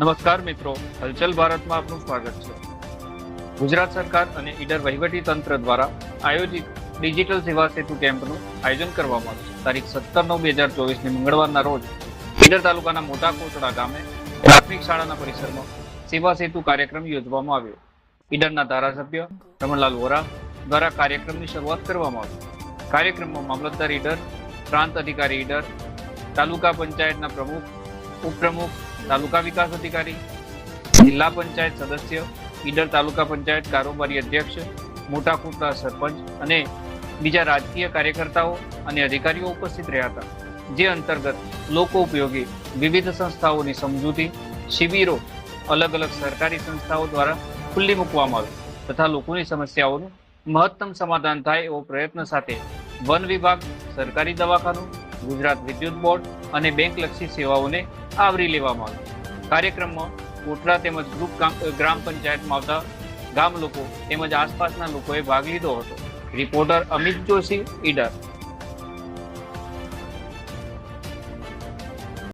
નમસ્કાર મિત્રો, હલચલ ભારતમાં આપનું સ્વાગત છે. ગુજરાત સરકાર અને ઈડર વહીવટી તંત્ર દ્વારા આયોજિત ડિજિટલ સેવા સેતુ કેમ્પનું આયોજન કરવામાં આવ્યું તારીખ સત્તર નવ બે હજાર ચોવીસની મંગળવારના રોજ ઈડર તાલુકાના મોટા કોટડા ગામે પ્રાથમિક શાળાના પરિસરમાં સેવા સેતુ કાર્યક્રમ યોજવામાં આવ્યો. ઈડરના ધારાસભ્ય રમણલાલ વોરા દ્વારા કાર્યક્રમની શરૂઆત કરવામાં આવી. કાર્યક્રમમાં મામલતદાર ઈડર, પ્રાંત અધિકારી ઈડર, તાલુકા પંચાયતના પ્રમુખ, ઉપપ્રમુખ તાલુકા વિકાસ અધિકારી, જિલ્લા પંચાયત સદસ્ય, ઈડર તાલુકા પંચાયત કારોબારી અધ્યક્ષ, મોટા કુટરા સરપંચ અને બીજા રાજકીય કાર્યકર્તાઓ અને અધિકારીઓ ઉપસ્થિત રહ્યા હતા, જે અંતર્ગત લોકો ઉપયોગી વિવિધ સંસ્થાઓની સમજૂતી, શિબિરો, અલગ અલગ સરકારી સંસ્થાઓ દ્વારા ખુલ્લી મૂકવામાં આવી તથા લોકોની સમસ્યાઓનું મહત્તમ સમાધાન થાય એવો પ્રયત્ન સાથે વન વિભાગ, સરકારી દવાખાનું ગુજરાત વિદ્યુત બોર્ડ અને બેંકલક્ષી સેવાઓને આવરી લેવામાં આવી. કાર્યક્રમમાં કોટડા તેમજ ગ્રુપ ગ્રામ પંચાયતમાં આવતા ગામ લોકો તેમજ આસપાસના લોકોએ ભાગ લીધો હતો. રિપોર્ટર અમિત જોશી, ઈડર.